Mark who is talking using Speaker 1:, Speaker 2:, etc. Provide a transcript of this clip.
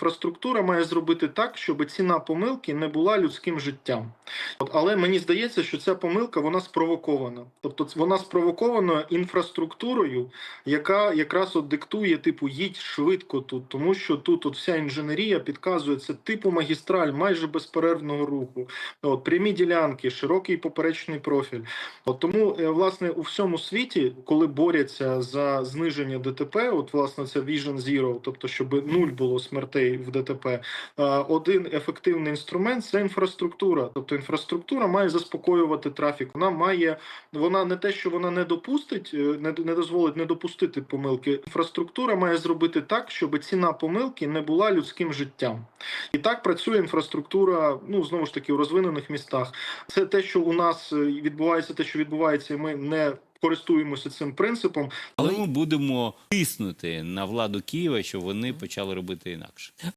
Speaker 1: інфраструктура має зробити так, щоб ціна помилки не була людським життям. От, але мені здається, що ця помилка вона спровокована. Тобто вона спровокована інфраструктурою, яка якраз от диктує, типу, їдь швидко тут, тому що тут от вся інженерія підказує це типу магістраль майже безперервного руху. От, прямі ділянки, широкий поперечний профіль. От тому, е, власне, у всьому світі, коли борються за зниження ДТП, от власне це Vision Zero, тобто щоб нуль було смертей в ДТП, один ефективний інструмент це інфраструктура. Тобто інфраструктура має заспокоювати трафік. Вона має вона не те, що вона не допустить, е, не, не дозволить не допустити помилки. Інфраструктура має зробити так, щоб ціна помилки не була людським життям. І так працює інфраструктура. Ну знову ж таки у розвинених містах. Це те, що у нас е, відбувається, те, що відбувається, і ми не користуємося цим принципом.
Speaker 2: Але ми будемо тиснути на владу Києва, щоб вони почали робити інакше.